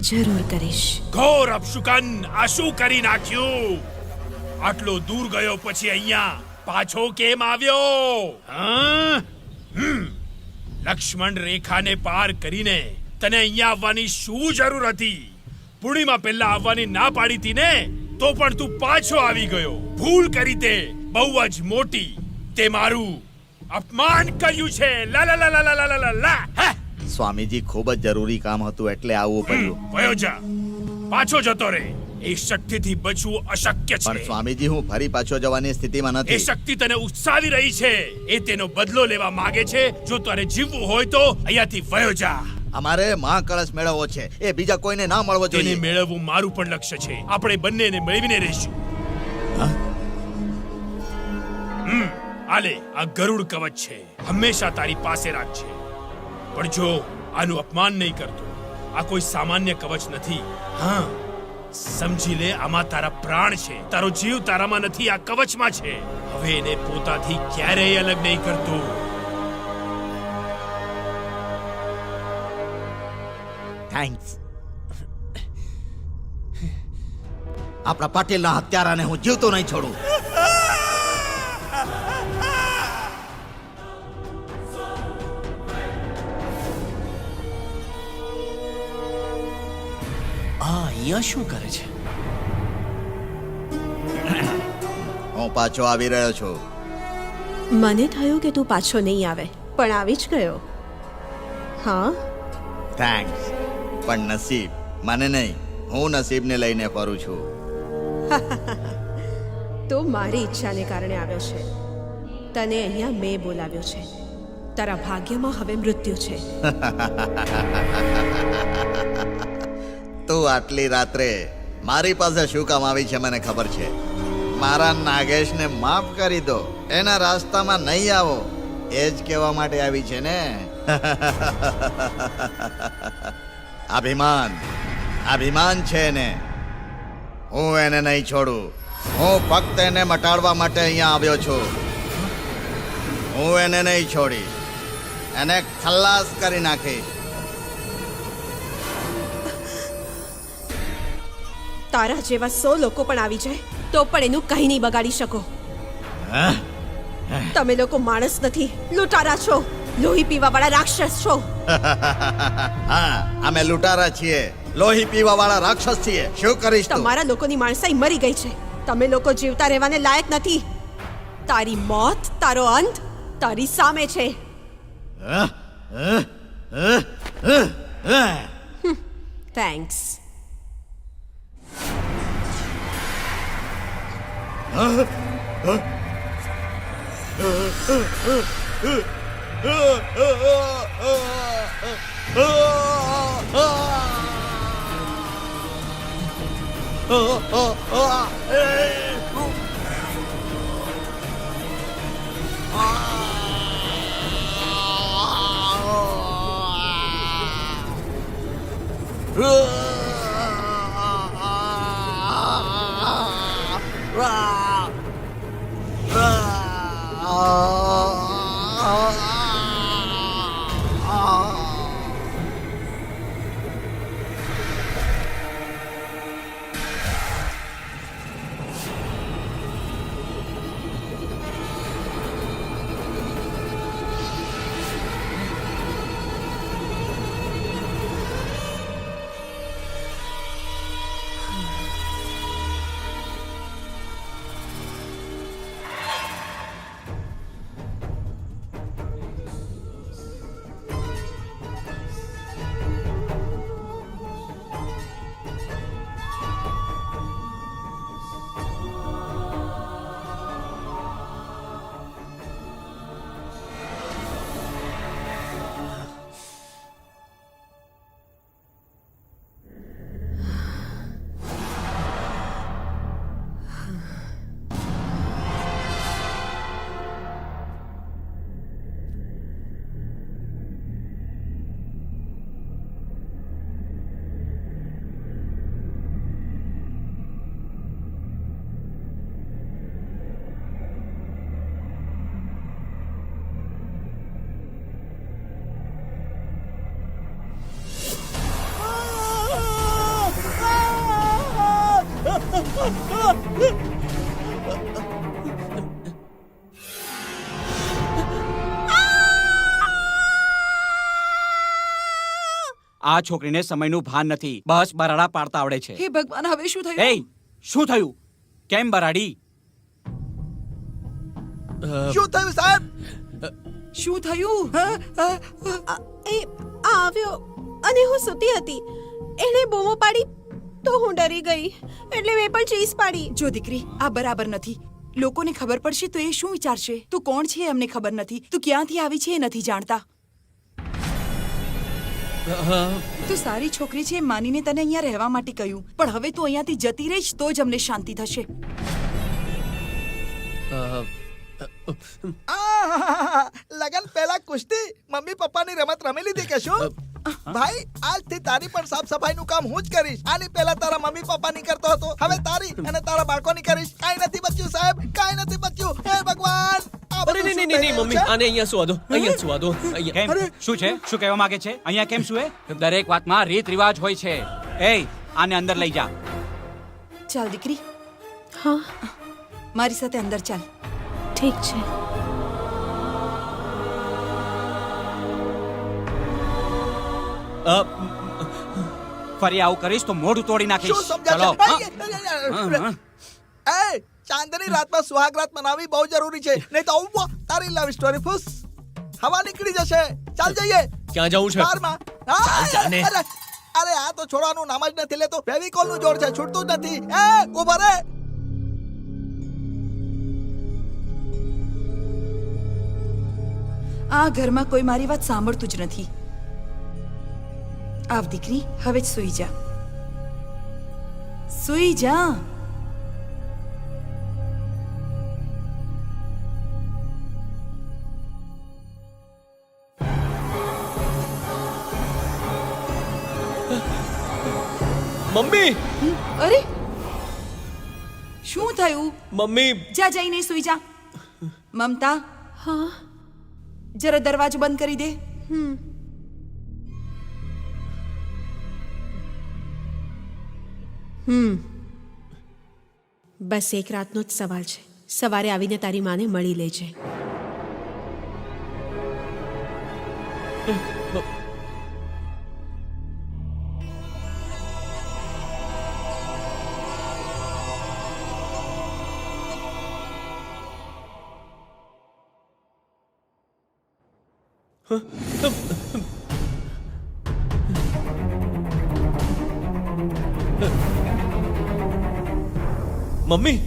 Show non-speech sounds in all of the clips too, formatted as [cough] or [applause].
જરૂર કરીશ. ઘોર અપશુકન આ શું કરી નાખ્યું આટલો દૂર ગયો પછી અહીંયા પાછો કેમ આવ્યો? હા? લક્ષ્મણ રેખાને પાર કરીને તને અહીંયા આવવાની શું જરૂર હતી? પૂર્ણિમા પહેલા આવવાની ના પાડી હતી ને તો પણ તું પાછો આવી ગયો. ભૂલ કરી તે બહુ જ મોટી. તે મારું અપમાન કર્યું છે. લા લા લા લા લા લા લા સ્વામીજી ખૂબ જ જરૂરી કામ હતું એટલે આવવું પડ્યું. વયો જા. પાછો જતો રે. એ શક્તિથી બચવું અશક્ય પણ સ્વામીજી હું ફરી પાછો જવાની સ્થિતિમાં એ નથી. શક્તિ તને ઉત્સાવી રહી છે. એ તેનો બદલો લેવા માંગે છે. જો તારે જીવવું હોય તો અહીંયાથી વયો જા. અમારે મહાકળશ મેળવવો છે. એ બીજા કોઈને ના મળવો તેને જોઈએ. મેળવવું મારું પણ લક્ષ્ય છે. આપણે બંનેને મેળવીને રહીશું. હમ આલે આ ગરુડ કવચ છે. હંમેશા તારી પાસે રાખજે. પણ જો આનું અપમાન નહીં કરતો, આ કોઈ સામાન્ય કવચ નથી. હા, સમજી લે, આમાં તારા પ્રાણ છે. તારો જીવ તારામાં નથી, આ કવચમાં છે. હવે એને પોતાથી ક્યારેય અલગ નહીં કરતો. થેન્ક્સ આપણા પાટીલના હત્યારાને હું જીવતો નહીં છોડું. અહીંયા શું કરે છે? હું પાછો આવી રહ્યો છું. મને થયું કે તું પાછો નહીં આવે પણ આવી જ ગયો. હા? થેન્ક્સ પણ નસીબ મને નહીં. હું નસીબને લઈને ફરું છું. [laughs] તો મારી ઈચ્છાને કારણે આવ્યો છે. તને અહીંયા મેં બોલાવ્યો છે. તારા ભાગ્યમાં હવે મૃત્યુ છે. [laughs] તું આટલી રાત્રે મારી પાસે શું કામ આવી છે મને ખબર છે? મારા નાગેશને માફ કરી દો. એના રાસ્તામાં નહીં આવો. એ જ કહેવા માટે આવી છે ને. [laughs] અભિમાન. અભિમાન છે એને. હું એને નહીં છોડું. હું ફક્ત એને મટાડવા માટે અહીંયા આવ્યો છું. હું એને નહીં છોડી એને ખલ્લાસ કરી નાખીશ. તારા જેવા સો લોકો પણ આવી જાય તો પણ એનું કંઈ નહીં બગાડી શકો. તમે લોકો માણસ નથી લૂંટારા છો લોહી પીવા વાળા રાક્ષસ છો. [laughs] હા અમે લૂંટારા છીએ લોહી પીવા વાળા રાક્ષસ છીએ શું કરીશ તમારા લોકોની માણસાઈ મરી ગઈ છે તમે લોકો જીવતા રહેવાને લાયક નથી. તારી મોત તારો અંત તારી સામે છે. Ugh! આ છોકરીને સમયનું ભાન નથી. બસ બરાડા પાડતા આવડે છે. હે ભગવાન હવે શું થયું? એય શું થયું? કેમ બરાડી? શું થયું સાહેબ? શું થયું? એ આવ્યો અને હું સૂતી હતી. એણે બૂમો પાડી તો હું ડરી ગઈ. એટલે મેં પણ ચીસ પાડી. જો દીકરી આ બરાબર નથી. લોકોને ખબર પડશે તો એ શું વિચારશે? તું કોણ છે એમને ખબર નથી. તું ક્યાંથી આવી છે એ નથી જાણતા. તું સારી છોકરી છે માનીને તને અહીંયા રહેવા માટે કહ્યું. પણ હવે તું અહીંયાથી જતી રહીશ તો જ અમને શાંતિ થશે. લગન પહેલા કુસ્તી મમ્મી પપ્પાની રમત રમી લીધી કે શું? ભાઈ આજથી તારી પણ સાફ સફાઈનું કામ હું જ કરીશ. આની પહેલા તારા મમ્મી પપ્પાની કરતો હતો. હવે તારી અને તારા બાળકો ની કરીશ. કાઈ નથી બચ્યું સાહેબ. કાંઈ નથી બચ્યું. હે ભગવાન! અરે નહીં નહીં નહીં મમ્મી. આને અહીંયા સુવા દો. અહીંયા સુવા દો. અહીંયા. શું છે? શું કહેવા માંગે છે? અહીંયા કેમ શું એ દરેક વાતમાં રીત રિવાજ હોય છે. એય આને અંદર લઈ જા. ચાલ દીકરી. હા? મારી સાથે અંદર ચાલ. ઠીક છે. ફરી આવું કરીશ તો મોઢું તોડી નાખીશ. ચલો. એ ચાંદની રાતમાં સુહાગ રાત મનાવી બહુ જરૂરી છે. નહીં તો આવું તારી લવ સ્ટોરી ફૂસ. હવા નીકળી જશે. ચાલ જઈએ. ક્યાં જવું છે? કારમાં હા, જાને. અરે અરે. આ તો છોડવાનું નામ જ નથી લેતો. ફેવિકોલનું જોર છે છૂટતું જ નથી. એ ઊભા રે. આ ઘરમાં કોઈ મારી વાત સાંભળતું જ નથી. આવ દીકરી હવે જ સૂઈ જા. સૂઈ જા. મમ્મી! અરે! શું થયું? મમ્મી! જા જઈને સૂઈ જા. મમતા હા? જરા દરવાજો બંધ કરી દે. બસ એક રાતનો જ સવાલ છે. સવારે આવીને તારી માને મળી લેજે મમ્મી.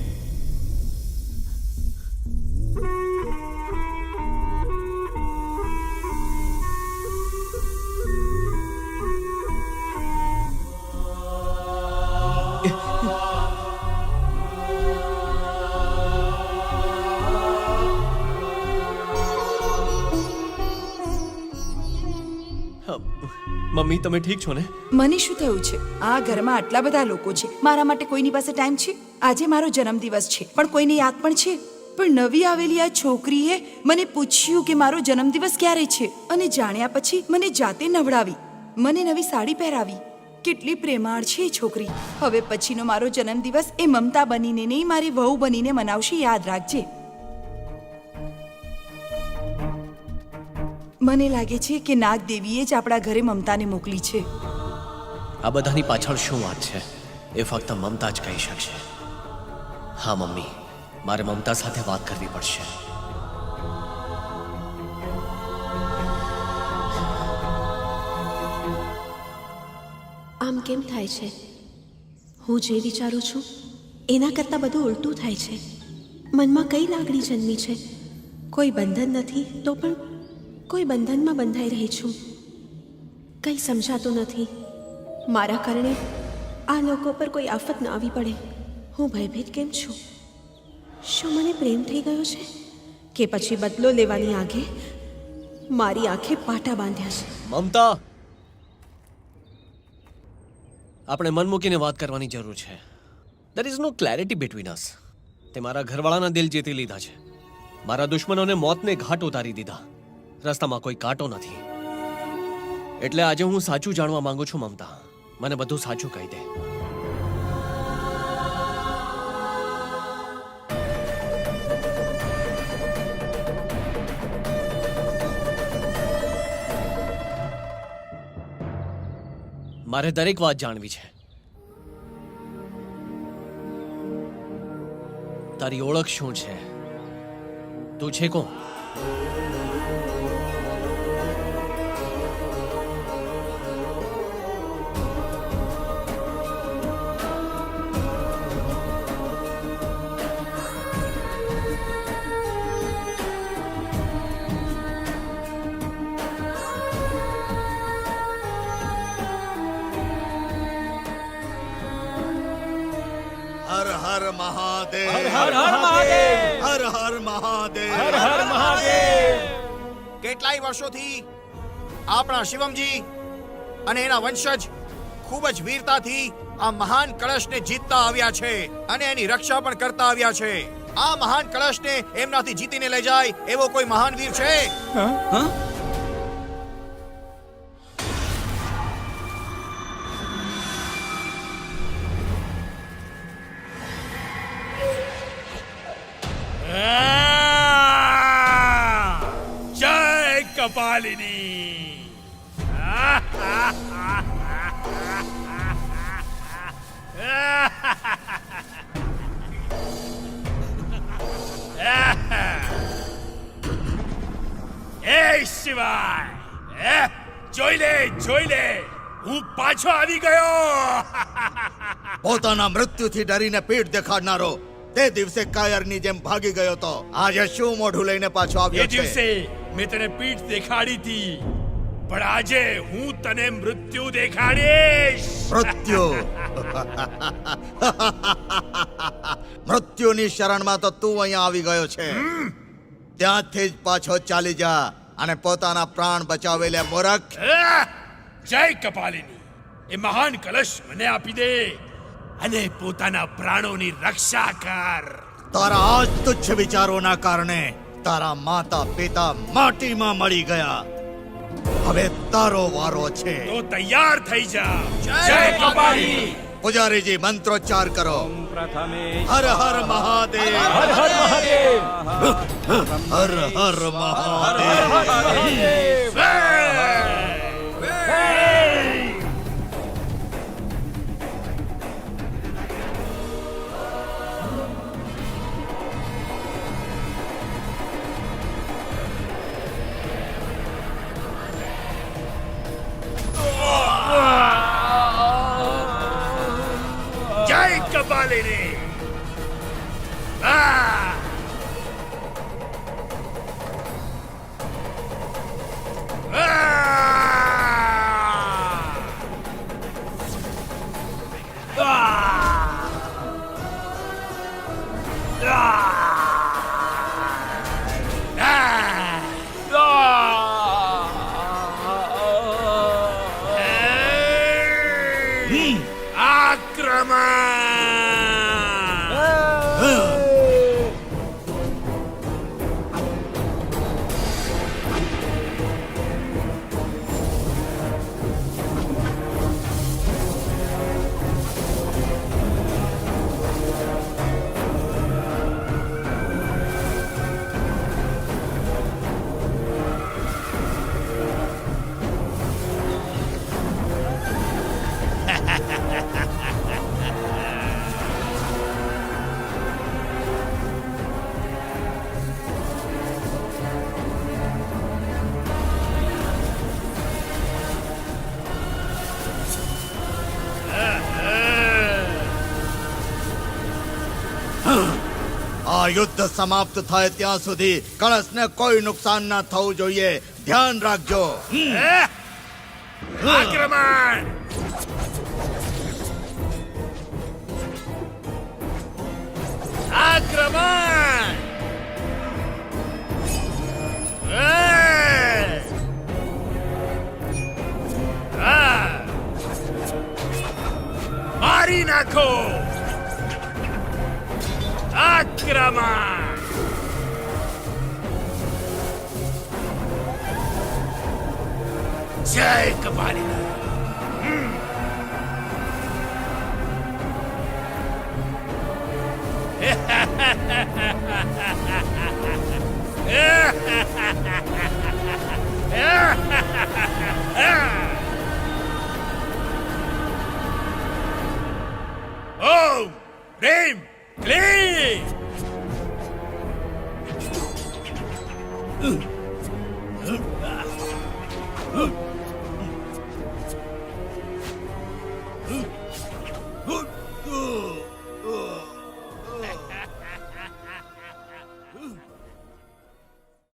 મમ્મી, તમે ઠીક છો ને? મને શું થયું છે? આ ઘરમાં આટલા બધા લોકો છે. મારા માટે કોઈની પાસે ટાઈમ છે? આજે મારો જન્મદિવસ છે. પણ કોઈને યાદ પણ છે? પણ નવી આવેલી આ છોકરીએ મને પૂછ્યું કે મારો જન્મદિવસ ક્યારે છે? અને જાણ્યા પછી મને જાતે નવડાવી. મને નવી સાડી પહેરાવી. કેટલી પ્રેમાળ છે એ છોકરી. હવે પછીનો મારો જન્મદિવસ એ મમતા બનીને નહીં, મારી વહુ બનીને મનાવશે યાદ રાખજે. મને લાગે છે કે નાગદેવીએ જ આપણા ઘરે મમતાને મોકલી છે. આ બધાની પાછળ શું વાત છે? એ ફક્ત મમતા જ કહી શકશે. હા, મમ્મી. મારે મમતા સાથે વાત કરવી પડશે. આમ કેમ થાય છે? હું જે વિચારું છું, એના કરતાં બધું ઉલટું થાય છે. મનમાં કઈ લાગણી જન્મી છે? કોઈ બંધન નથી, તો પણ કોઈ બંધનમાં બંધાઈ રહી છું. કંઈ સમજાતું નથી. મારા કારણે આ લોકો પર કોઈ આફત ન આવી પડે. હું ભયભીત કેમ છું? શું મને પ્રેમ થઈ ગયો છે? કે પછી બદલો લેવાની આગે મારી આંખે પાટા બાંધ્યા છે? મમતા! આપણે મન મૂકીને વાત કરવાની જરૂર છે. There is no clarity between us તે મારા ઘરવાળાના દિલ જીતી લીધા છે. મારા દુશ્મનોને મોતને ઘાટ ઉતારી દીધા. રસ્તામાં કોઈ કાંટો નથી. એટલે આજે હું સાચું જાણવા માંગુ છું, મમતા. મને બધું સાચું કહી દે. મારે દરેક વાત જાણવી છે. તારી ઓળખ શું છે? તું છે કોણ? હર હર મહાદેવ હર હર મહાદેવ હર હર મહાદેવ કેટલાય વર્ષોથી આપણા શિવમજી અને એના વંશજ ખૂબ જ વીરતાથી આ મહાન કળશને જીતતા આવ્યા છે અને એની રક્ષા પણ કરતા આવ્યા છે. આ મહાન કળશને એમનાથી જીતીને લઈ જાય એવો કોઈ મહાન વીર છે? આ! કપાલિની એ શિવાય એ, જોઈ લે જોઈ લે હું પાછો આવી ગયો. પોતાના મૃત્યુથી ડરીને પીઠ દેખાડનારો તે દિવસે કાયરની જેમ ભાગી ગયો તો. આજે શું મોઢું લઈને પાછો આવ્યો છે દિવસે મેં તને પીઠ દેખાડી હતી પણ આજે હું તને મૃત્યુ દેખાડીશ. મૃત્યુ. મૃત્યુની શરણમાં તો તું અહીંયા આવી ગયો છે. ત્યાંથી જ પાછો ચાલી જા અને પોતાના પ્રાણ બચાવી લે મૂરખ. જય કપાલિની. એ મહાન કલશ મને આપી દે અને પોતાના પ્રાણોની રક્ષા કર. તારા આ તુચ્છ વિચારોના કારણે તારા માતા પિતા માટીમાં મળી ગયા. હવે તારો વારો છે. તો તૈયાર થઈ જા. જય કપાલી. પૂજારીજી મંત્રોચ્ચાર કરો. હર હર મહાદેવ. હર હર મહાદેવ. હર હર મહાદેવ. યુદ્ધ સમાપ્ત થાય ત્યાં સુધી કળશને કોઈ નુકસાન ના થવું જોઈએ. ધ્યાન રાખજો. આક્રમણ! નાખો! 5 грамма! Зайка Валина! Yeah!